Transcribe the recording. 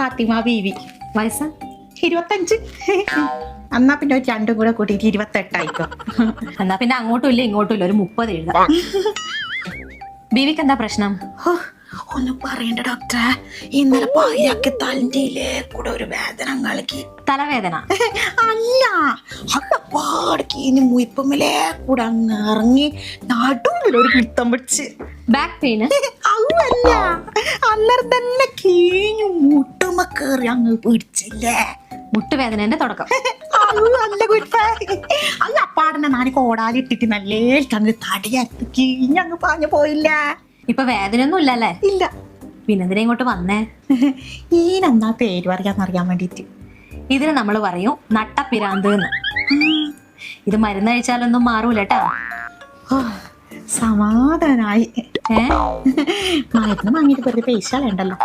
ഫാത്തിമ ബീവി വയസ്സ്? ഇരുപത്തഞ്ച്. എന്നാ പിന്നെ ഒരു രണ്ടും കൂടെ കൂട്ടിയിട്ട് ഇരുപത്തെട്ടായിക്കോ. എന്നാ പിന്നെ അങ്ങോട്ടും ഇല്ല ഇങ്ങോട്ടും ഇല്ല. ഒരു മുപ്പത് എഴുതാം. ബീവിക്ക് എന്താ പ്രശ്നം? ഒന്നും പറയണ്ട ഡോക്ടറെ. ഇന്നലെ പായാക്കി തലന്റെയിലേ കൂടെ ഒരു വേദന കളിക്ക്. തലവേദന? അല്ല അല്ല പാടക്ക് ഇനി മുയിപ്പമ്മലേ കൂടെ അങ്ങ് ഇറങ്ങി നടുവിൽ ഒരു പിടുത്തം പിടിച്ച്. ബാക്ക് പെയിന് അതല്ല അന്നേരം തന്നെ മുട്ടുമ്മ കേറി അങ്ങ് പിടിച്ചില്ലേ? മുട്ടുവേദനന്റെ തുടക്കം. നല്ല കുറ്റ അല്ല അപ്പാടനെ നാല് കോടാലിട്ടിട്ട് നല്ല അങ്ങ് തടിയത്ത് കിഞ്ഞങ്ങ് പാഞ്ഞു പോയില്ല. ഇപ്പൊ വേദനയൊന്നും ഇല്ലല്ലേ ഇല്ല. പിന്നെ ഇങ്ങോട്ട് വന്നേ? ഈനെന്താ പേര് പറയാന്നറിയാൻ വേണ്ടിട്ട് ഇതിന് നമ്മൾ പറയും നട്ടപ്പിരാന്ത് എന്ന് ഇത് മരുന്ന് കഴിച്ചാലൊന്നും മാറൂല കേട്ടാ സമാധാനായി. ഏ? മരുന്ന് വാങ്ങിയിട്ട് വെറുതെ പൈസ വേണ്ടല്ലോ